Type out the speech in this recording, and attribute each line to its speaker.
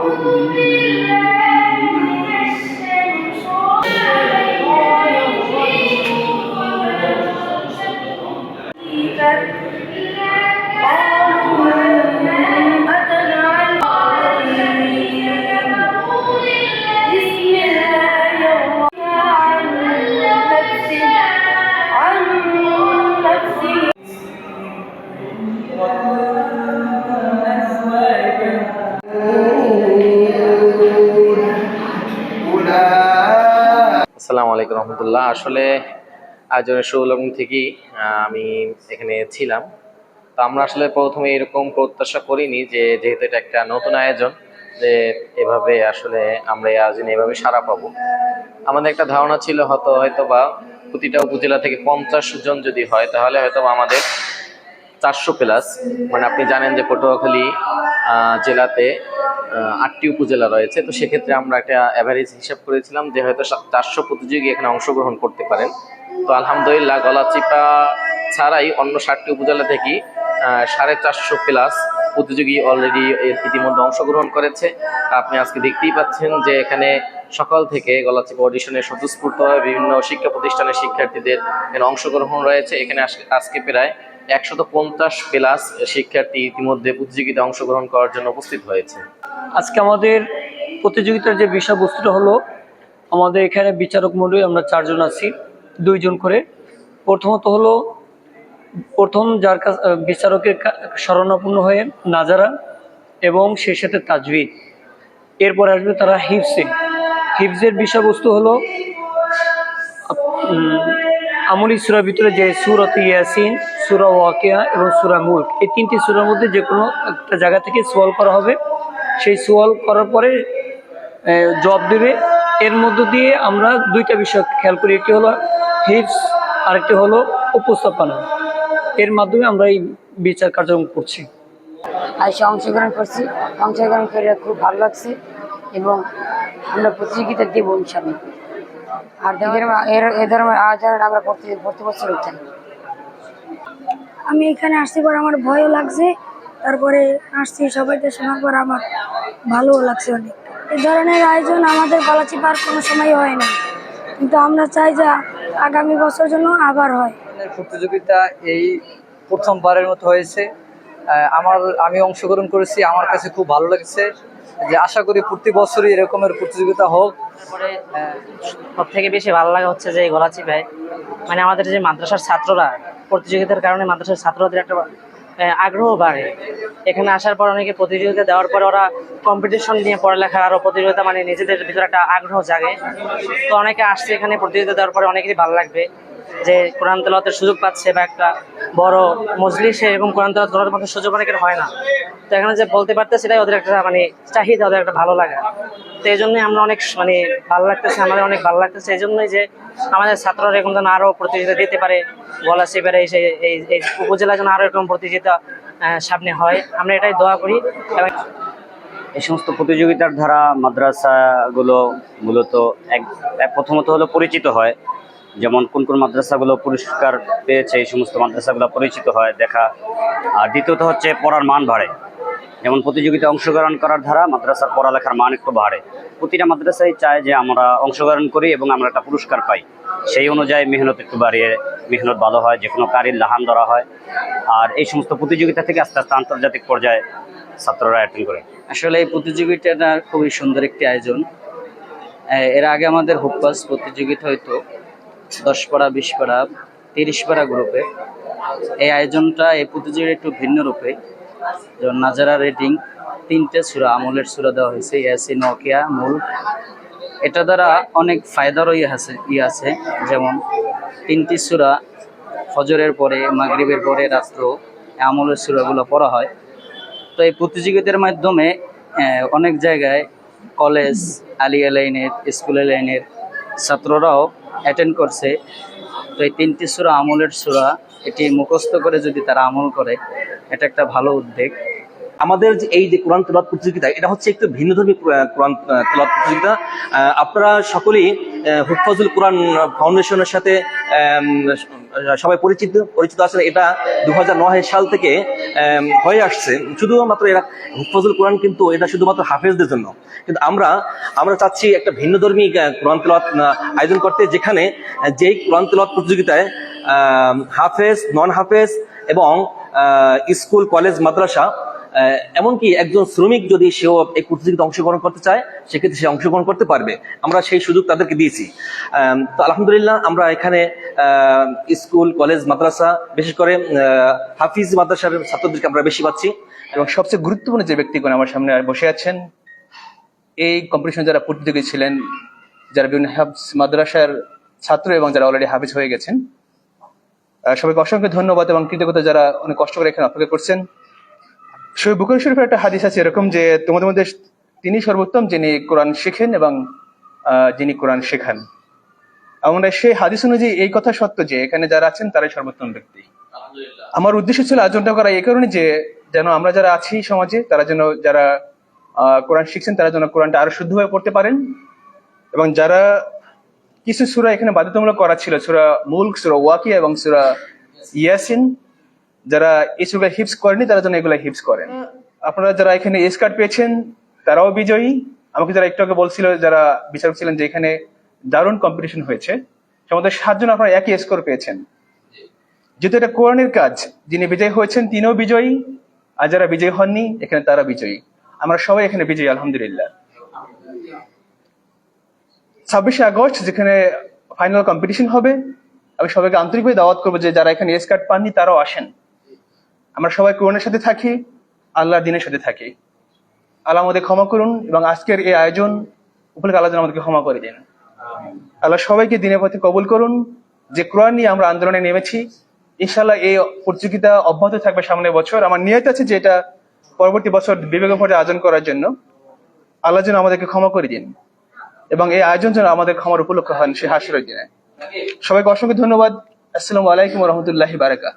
Speaker 1: Amen. আলাইকুম রহমতুল্লাহ আসলে আয়োজনের সুলগ্ন থেকেই আমি এখানে ছিলাম তো আমরা আসলে প্রথমে এরকম প্রত্যাশা করিনি যে যেহেতু এটা একটা নতুন আয়োজন যে এভাবে আসলে আমরা এই আয়োজনে এভাবে সারা পাবো আমাদের একটা ধারণা ছিল হয়তো হয়তো বা প্রতিটা উপজেলা থেকে পঞ্চাশ জন যদি হয় তাহলে হয়তো আমাদের চারশো প্লাস মানে আপনি জানেন যে পটুয়াখালী জেলাতে আটটি উপজেলা রয়েছে তো সেক্ষেত্রে আমরা একটা অ্যাভারেজ হিসাব করেছিলাম যে হয়তো চারশো প্রতিযোগী এখানে অংশগ্রহণ করতে পারেন তো আলহামদুলিল্লাহ গলাচিপা ছাড়াই অন্য ষাটটি উপজেলা থেকে সাড়ে চারশো প্লাস প্রতিযোগী অলরেডি ইতিমধ্যে অংশগ্রহণ করেছে আপনি আজকে দেখতেই পাচ্ছেন যে এখানে সকাল থেকে গলাচিপা অডিশনে স্বতঃস্ফূর্তভাবে বিভিন্ন শিক্ষা প্রতিষ্ঠানের শিক্ষার্থীদের এখানে অংশগ্রহণ রয়েছে এখানে আজকে প্রায় একশত পঞ্চাশ প্লাস শিক্ষার্থী ইতিমধ্যে প্রতিযোগিতায় অংশগ্রহণ করার জন্য উপস্থিত হয়েছে আজকে আমাদের প্রতিযোগিতার যে বিষয়বস্তুটা হলো আমাদের এখানে বিচারক মন্ডলী আমরা চারজন আছি দুইজন করে প্রথমত হলো প্রথম যার কাছ বিচারকের স্মরণাপন্ন হয়ে নাজারা এবং সে সাথে তাজবিদ এরপর আসবে তারা হিপসে হিপসের বিষয়বস্তু হলো আমল ইসুরার ভিতরে যে সুরত ইয়াসিন সুরা ওয়াকিয়া এবং সুরা মুল্ক এই তিনটি সুরার মধ্যে যে কোনো একটা জায়গা থেকে সোয়াল করা হবে সেই সোয়াল করার পরে জব দেবে এর মধ্য দিয়ে আমরা দুইটা বিষয় খেয়াল করি একটি হলো হিপস আরেকটি হলো উপস্থাপনা এর মাধ্যমে আমরা এই বিচার কার্যক্রম করছি আইসে অংশগ্রহণ করছি অংশগ্রহণ করে খুব ভালো লাগছে এবং আমরা প্রতিযোগিতা দেবো ইনশাল্লাহ আর এ ধরনের আয়োজন আমরা প্রতি বছর চাই আমি এখানে আসতে পর আমার ভয়ও লাগছে তারপরে আসছি সবাইকে শোনার পর আমার ভালোও লাগছে অনেক এ ধরনের আয়োজন আমাদের গলাচি পার্ক কোনো সময় হয় না কিন্তু আমরা চাই যে আগামী বছর জন্য আবার হয় প্রতিযোগিতা এই প্রথমবারের মতো হয়েছে আমার আমি অংশগ্রহণ করেছি আমার কাছে খুব ভালো লাগছে যে আশা করি প্রতি বছরই এরকমের প্রতিযোগিতা হোক সব থেকে বেশি ভালো লাগা হচ্ছে যে গলাচি ভাই মানে আমাদের যে মাদ্রাসার ছাত্ররা প্রতিযোগিতার কারণে মাদ্রাসার ছাত্রদের একটা আগ্রহ বাড়ে এখানে আসার পর অনেকে প্রতিযোগিতা দেওয়ার পর ওরা কম্পিটিশন নিয়ে পড়ালেখা আরও প্রতিযোগিতা মানে নিজেদের ভিতরে একটা আগ্রহ জাগে তো অনেকে আসছে এখানে প্রতিযোগিতা দেওয়ার পরে অনেকেরই ভালো লাগবে যে কোরআন তেলাওয়াতের সুযোগ পাচ্ছে বা একটা বড় মজলিসে এরকম কোরআন তেলাওয়াত মধ্যে মতো সুযোগ অনেকের হয় না তো এখানে যে বলতে পারতে সেটাই ওদের একটা মানে চাহিদা ওদের একটা ভালো লাগা তো এই জন্যই আমরা অনেক মানে ভালো লাগতেছে আমাদের অনেক ভালো লাগতেছে এই জন্যই যে আমাদের ছাত্ররা এরকম যেন আরও প্রতিযোগিতা দিতে পারে গলা সেবারে এসে এই উপজেলা যেন আরও এরকম প্রতিযোগিতা সামনে হয় আমরা এটাই দোয়া করি এবং এই সমস্ত প্রতিযোগিতার ধারা মাদ্রাসাগুলো মূলত এক প্রথমত হলো পরিচিত হয় যেমন কোন কোন মাদ্রাসাগুলো পুরস্কার পেয়েছে এই সমস্ত মাদ্রাসাগুলো পরিচিত হয় দেখা আর দ্বিতীয়ত হচ্ছে পড়ার মান বাড়ে যেমন প্রতিযোগিতায় অংশগ্রহণ করার ধারা মাদ্রাসার পড়ালেখার মান একটু বাড়ে প্রতিটা মাদ্রাসায় চায় যে আমরা অংশগ্রহণ করি এবং আমরা একটা পুরস্কার পাই সেই অনুযায়ী মেহনত একটু বাড়িয়ে মেহনত ভালো হয় যে কোনো কারির লাহান ধরা হয় আর এই সমস্ত প্রতিযোগিতা থেকে আস্তে আস্তে আন্তর্জাতিক পর্যায়ে ছাত্ররা অ্যাটেন্ড করে আসলে এই প্রতিযোগিতাটা খুবই সুন্দর একটি আয়োজন এর আগে আমাদের হুপাস প্রতিযোগিতা হয়তো দশ পাড়া বিশ পাড়া তিরিশ পাড়া গ্রুপে এই আয়োজনটা এই প্রতিযোগিতা একটু ভিন্ন রূপে যেমন নাজারা রেটিং তিনটে সুরা আমলের সুরা দেওয়া হয়েছে ইয়াসি নকিয়া মূল এটা দ্বারা অনেক ফায়দারও ইয়ে আছে ইয়ে আছে যেমন তিনটি সুরা ফজরের পরে মাগরিবের পরে রাত্র আমলের সুরাগুলো পড়া হয় তো এই প্রতিযোগিতার মাধ্যমে অনেক জায়গায় কলেজ আলিয়া লাইনের স্কুলের লাইনের ছাত্ররাও অ্যাটেন্ড করছে তো এই তিনটি সুরা আমলের সুরা এটি মুখস্থ করে যদি তারা আমল করে এটা একটা ভালো উদ্যোগ আমাদের যে এই যে কোরআন তেলাওয়াত প্রতিযোগিতা এটা হচ্ছে একটু ভিন্নধর্মী কোরআন তেলাওয়াত প্রতিযোগিতা আপনারা সকলেই হুফাজুল কোরআন ফাউন্ডেশনের সাথে সবাই পরিচিত পরিচিত আছেন এটা দু হাজার সাল থেকে হয়ে আসছে শুধুমাত্র এরা হুফাজুল কোরআন কিন্তু এটা শুধুমাত্র হাফেজদের জন্য কিন্তু আমরা আমরা চাচ্ছি একটা ভিন্নধর্মী কোরআন তেলাওয়াত আয়োজন করতে যেখানে যেই কোরআন তেলাওয়াত প্রতিযোগিতায় হাফেজ নন হাফেজ এবং স্কুল কলেজ মাদ্রাসা এমনকি একজন শ্রমিক যদি সেও এই প্রতিযোগিতা অংশগ্রহণ করতে চায় সেক্ষেত্রে সে অংশগ্রহণ করতে পারবে আমরা সেই সুযোগ তাদেরকে দিয়েছি তো আলহামদুলিল্লাহ আমরা এখানে স্কুল কলেজ মাদ্রাসা বিশেষ করে হাফিজ মাদ্রাসার ছাত্রদেরকে আমরা বেশি পাচ্ছি এবং সবচেয়ে গুরুত্বপূর্ণ যে ব্যক্তিগণ আমার সামনে বসে আছেন এই কম্পিটিশন যারা প্রতিযোগী ছিলেন যারা বিভিন্ন হাফিজ মাদ্রাসার ছাত্র এবং যারা অলরেডি হাফিজ হয়ে গেছেন সবাইকে অসংখ্য ধন্যবাদ এবং কৃতজ্ঞতা যারা অনেক কষ্ট করে এখানে অপেক্ষা করছেন সহি বুকুর শরীফের একটা হাদিস আছে এরকম যে তোমাদের মধ্যে তিনি সর্বোত্তম যিনি কোরআন শেখেন এবং যিনি কোরআন শেখান আমরা সেই হাদিস অনুযায়ী এই কথা সত্য যে এখানে যারা আছেন তারাই সর্বোত্তম ব্যক্তি আমার উদ্দেশ্য ছিল আয়োজনটা করা এই কারণে যে যেন আমরা যারা আছি সমাজে তারা যেন যারা কোরআন শিখছেন তারা যেন কোরআনটা আরো শুদ্ধভাবে পড়তে পারেন এবং যারা কিছু সুরা এখানে বাধ্যতামূলক করা ছিল সুরা মুল্ক সুরা ওয়াকি এবং সুরা ইয়াসিন যারা এই সুরা হিপস করেনি তারা যেন এগুলো হিপস করেন আপনারা যারা এখানে স্কার্ট পেয়েছেন তারাও বিজয়ী আমাকে যারা একটু আগে বলছিল যারা বিচারক ছিলেন যে এখানে দারুণ কম্পিটিশন হয়েছে আমাদের সাতজন আপনারা একই স্কোর পেয়েছেন যেহেতু এটা কোরআনের কাজ যিনি বিজয়ী হয়েছেন তিনিও বিজয়ী আর যারা বিজয়ী হননি এখানে তারা বিজয়ী আমরা সবাই এখানে বিজয়ী আলহামদুলিল্লাহ ছাব্বিশে আগস্ট যেখানে ফাইনাল কম্পিটিশন হবে আমি সবাইকে আন্তরিকভাবে দাওয়াত করবো যে যারা এখানে কার্ড পাননি তারাও আসেন আমরা সবাই কোরআনের সাথে থাকি আল্লাহর দিনের সাথে থাকি আল্লাহ আমাদের ক্ষমা করুন এবং আজকের এই আয়োজন উপলক্ষে আল্লাহ আমাদেরকে ক্ষমা করে দিন আল্লাহ সবাইকে দিনের পথে কবুল করুন যে কোরআন নিয়ে আমরা আন্দোলনে নেমেছি ইনশাল্লাহ এই প্রতিযোগিতা অব্যাহত থাকবে সামনের বছর আমার নিয়ত আছে যে এটা পরবর্তী বছর বিবেক ভোটে আয়োজন করার জন্য আল্লাহ যেন আমাদেরকে ক্ষমা করে দিন এবং এই আয়োজন যেন আমাদের ক্ষমার উপলক্ষ হন সে হাসরের দিনে সবাইকে অসংখ্য ধন্যবাদ আসসালামু আলাইকুম রহমতুল্লাহি বারাকা